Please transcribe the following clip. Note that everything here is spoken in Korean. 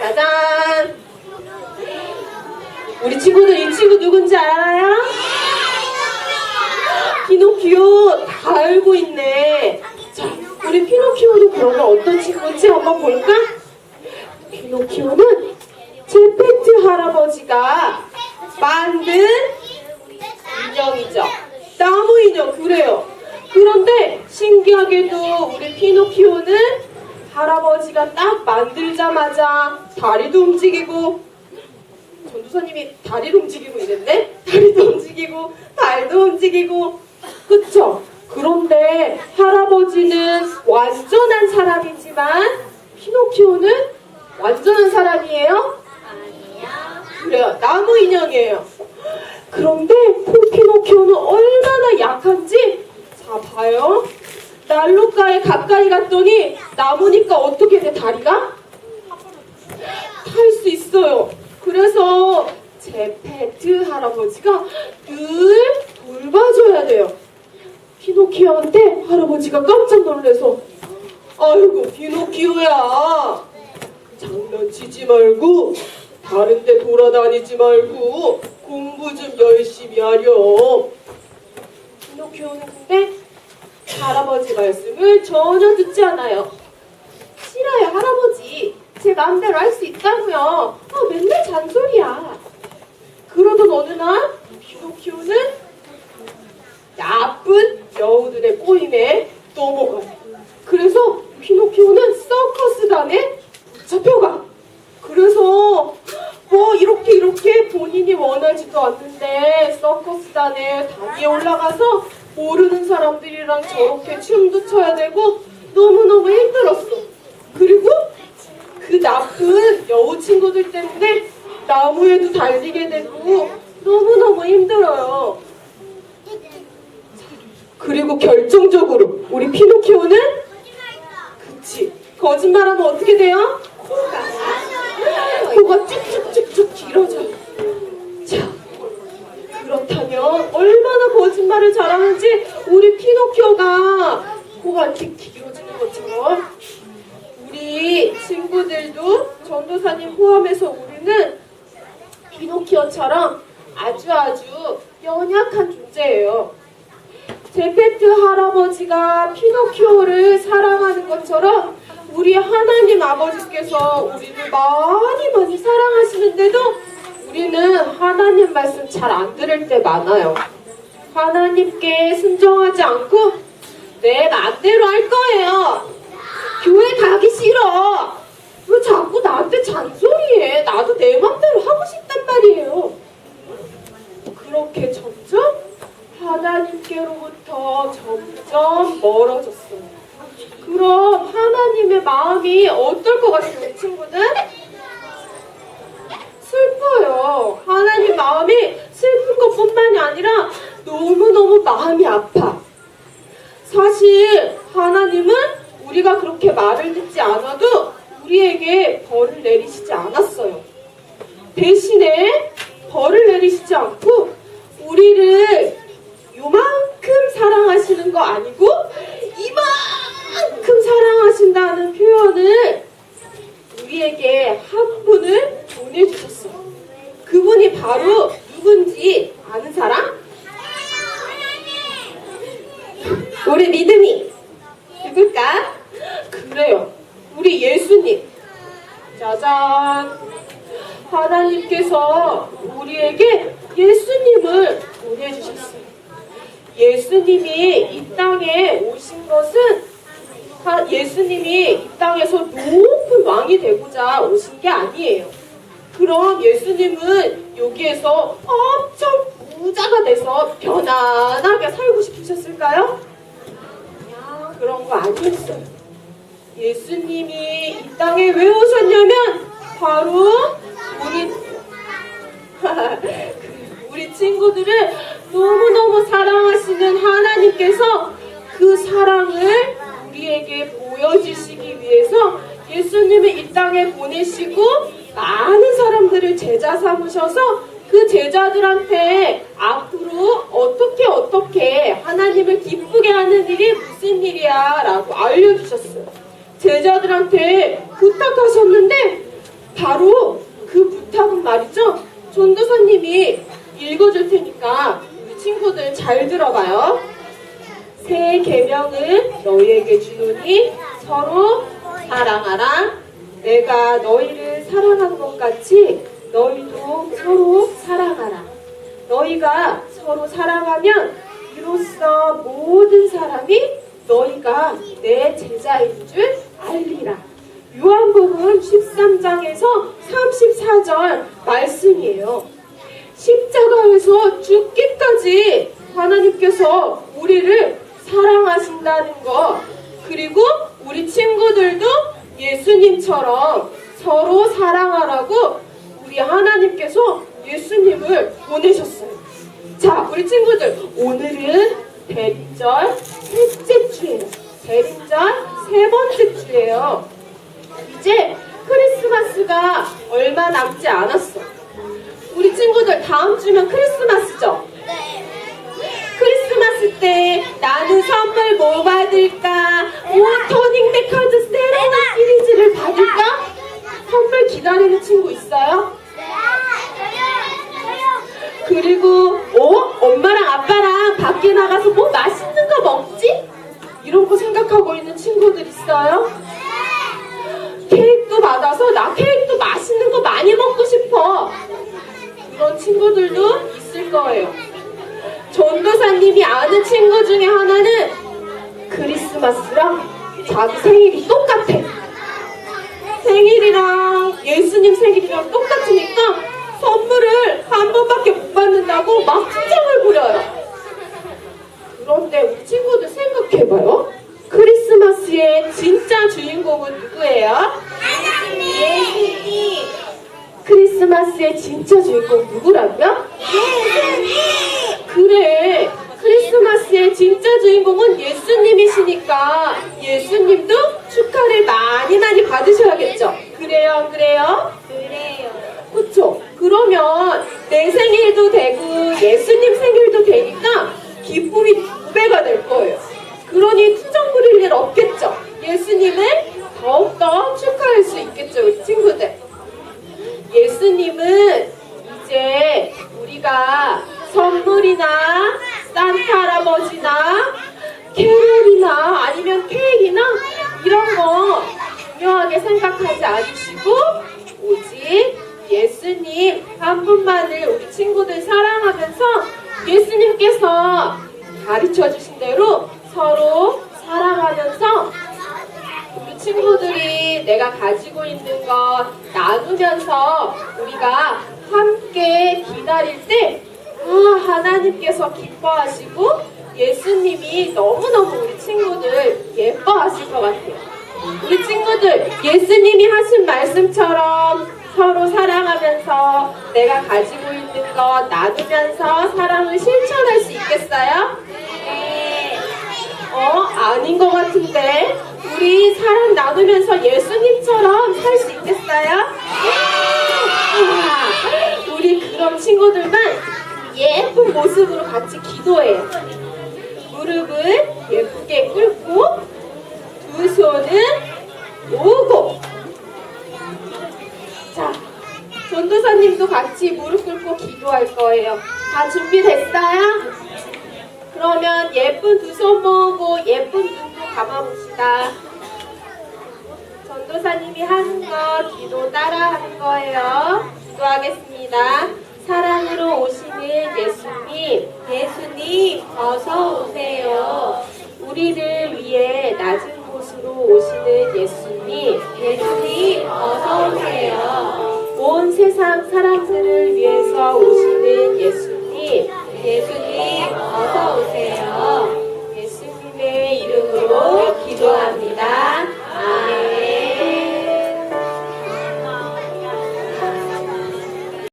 짜잔! 우리 친구들 이 친구 누군지 알아요? 피노키오 다 알고 있네. 자, 우리 피노키오는 그러면 어떤 친구인지 한번 볼까? 피노키오는 제페트 할아버지가 만든 인형이죠. 나무 인형, 그래요. 그런데 신기하게도 우리 피노키오는 할아버지가 딱 만들자마자 다리도 움직이고 전도사님이 다리도 움직이고 있는데 다리도 움직이고 발도 움직이고 그쵸? 그런데 할아버지는 완전한 사람이지만 피노키오는 완전한 사람이에요? 그래요. 나무 인형이에요. 그런데 피노키오는 얼마나 약한지 자 봐요. 난로가에 가까이 갔더니 나무니까 어떻게 돼 다리가? 탈 수 있어요. 그래서 제 페트 할아버지가 늘 돌봐줘야 돼요. 피노키오한테 할아버지가 깜짝 놀래서 아이고 피노키오야 장난치지 말고 다른 데 돌아다니지 말고 공부 좀 열심히 하렴. 피노키오는 근데 할아버지 말씀을 전혀 듣지 않아요. 싫어요, 할아버지. 제 마음대로 할 수 있다고요. 아, 맨날 잔소리야. 그러던 어느 날 피노키오는 나쁜 여우들의 꼬임에 넘어가요. 그래서 피노키오는 서커스단에 잡혀가. 그래서 뭐 이렇게 이렇게 본인이 원하지도 않는데 서커스단에 단위에 올라가서 모르는 사람들이랑 저렇게 춤도 춰야 되고 너무너무 힘들었어. 그리고 그 나쁜 여우 친구들 때문에 나무에도 달리게 되고 너무너무 힘들어요. 그리고 결정적으로 우리 피노키오는 그치 거짓말하면 어떻게 돼요? 코가 코가 쭉쭉쭉쭉 길어져요. 자 그렇다면 얼마나 거짓 말을 잘하는지 우리 피노키오가 코가 이렇게 길어지는 것처럼 우리 친구들도 전도사님 포함해서 우리는 피노키오처럼 아주 아주 연약한 존재예요. 제페트 할아버지가 피노키오를 사랑하는 것처럼 우리 하나님 아버지께서 우리를 많이 많이 사랑하시는데도 우리는 하나님 말씀 잘 안 들을 때 많아요. 하나님께 순종하지 않고 내 맘대로 할 거예요. 교회 가기 싫어. 왜 자꾸 나한테 잔소리해? 나도 내 맘대로 하고 싶단 말이에요. 그렇게 점점 하나님께로부터 점점 멀어졌어요. 그럼 하나님의 마음이 어떨 것 같아요, 친구들? 슬퍼요. 하나님 마음이 슬픈 것뿐만이 아니라 너무너무 마음이 아파. 사실 하나님은 우리가 그렇게 말을 듣지 않아도 우리에게 벌을 내리시지 않았어요. 대신에 벌을 내리시지 않고 우리를 요만큼 사랑하시는 거 아니고 이만큼 사랑하신다는 표현을 우리에게 한 분을 보내주셨어요. 그분이 바로 누군지 아는 사람? 우리 믿음이 누굴까? 그래요. 우리 예수님. 짜잔. 하나님께서 우리에게 예수님을 보내주셨어요. 예수님이 이 땅에 오신 것은 하- 예수님이 이 땅에서 높은 왕이 되고자 오신 게 아니에요. 그럼 예수님은 여기에서 엄청 부자가 돼서 편안하게 살고 싶으셨을까요? 그런 거 아니었어요. 예수님이 이 땅에 왜 오셨냐면 바로 우리 우리 친구들을 너무너무 사랑하시는 하나님께서 그 사랑을 우리에게 보여주시기 위해서 예수님을 이 땅에 보내시고 많은 사람들을 제자 삼으셔서 그 제자들한테 앞으로 어떻게 어떻게 하나님을 기쁘게 하는 일이 무슨 일이야 라고 알려주셨어요. 제자들한테 부탁하셨는데 바로 그 부탁은 말이죠. 전도사님이 읽어줄 테니까 우리 친구들 잘 들어봐요. 새 계명은 너희에게 주노니 서로 사랑하라. 내가 너희를 사랑한 것 같이 너희도 서로 사랑하라. 너희가 서로 사랑하면 이로써 모든 사람이 너희가 내 제자인 줄 알리라. 요한복음 13장에서 34절 말씀이에요. 십자가에서 죽기까지 하나님께서 우리를 사랑하신다는 것. 그리고 우리 친구들도 예수님처럼 서로 사랑하라고 우리 하나님께서 예수님을 보내셨어요. 자, 우리 친구들, 오늘은 대림절 셋째 주예요. 대림절 세 번째 주예요. 이제 크리스마스가 얼마 남지 않았어. 우리 친구들 다음 주면 크리스마스죠? 크리스마스 때 나는 선물 뭐 받을까? 오토닝 백화드 새로운 시리즈를 받을까? 선물 기다리는 친구 있어요? 그리고 어? 엄마랑 아빠랑 밖에 나가서 뭐 맛있는 거 먹지? 이런 거 생각하고 있는 친구들 있어요? 케이크도 받아서 나 케이크도 맛있는 거 많이 먹고 싶어. 그런 친구들도 있을 거예요. 전도사님이 아는 친구 중에 하나는 크리스마스랑 자기 생일이 똑같아. 생일이랑 예수님 생일이랑 똑같으니까 선물을 한 번밖에 못 받는다고 막 투정을 부려요. 그런데 우리 친구들 생각해봐요. 크리스마스의 진짜 주인공은 누구예요? 예수님. 크리스마스의 진짜 주인공 누구라고요? 그래. 크리스마스의 진짜 주인공은 예수님이시니까 예수님도 축하를 많이 많이 받으셔야겠죠. 그래요, 안 그래요? 그래요. 그쵸? 그러면 내 생일도 되고 예수님 생일도 되니까 기쁨이 두 배가 될 거예요. 그러니 투정 부릴 일 없겠죠? 예수님을 더욱더 축하할 수 있겠죠, 우리 친구들. 예수님은 이제 우리가 선물이나 산타 할아버지나 캐롤이나 아니면 케이크나 이런 거 중요하게 생각하지 않으시고 오직 예수님 한 분만을 우리 친구들 사랑하면서 예수님께서 가르쳐 주신 대로 서로 사랑하면서 우리 친구들이 내가 가지고 있는 거 나누면서 우리가 함께 기다릴 때 아, 하나님께서 기뻐하시고 예수님이 너무너무 우리 친구들 예뻐하실 것 같아요. 우리 친구들 예수님이 하신 말씀처럼 서로 사랑하면서 내가 가지고 있는 거 나누면서 사랑을 실천할 수 있겠어요? 네. 어, 아닌 것 같은데. 우리 사랑 나누면서 예수님처럼 살 수 있겠어요? 우와, 우리 그런 친구들만 예쁜 모습으로 같이 기도해요. 무릎을 예쁘게 꿇고 두 손은 모으고 자, 전도사님도 같이 무릎 꿇고 기도할 거예요. 다 준비됐어요? 그러면 예쁜 두 손 모으고 예쁜 눈도 감아봅시다. 전도사님이 하는 거 기도 따라 하는 거예요. 기도하겠습니다. 사랑으로 오시는 예수님, 예수님 어서 오세요. 우리를 위해 낮은 곳으로 오시는 예수님, 예수님 어서 오세요. 온 세상 사람들을 위해서 오시는 예수님, 예수님 어서 오세요.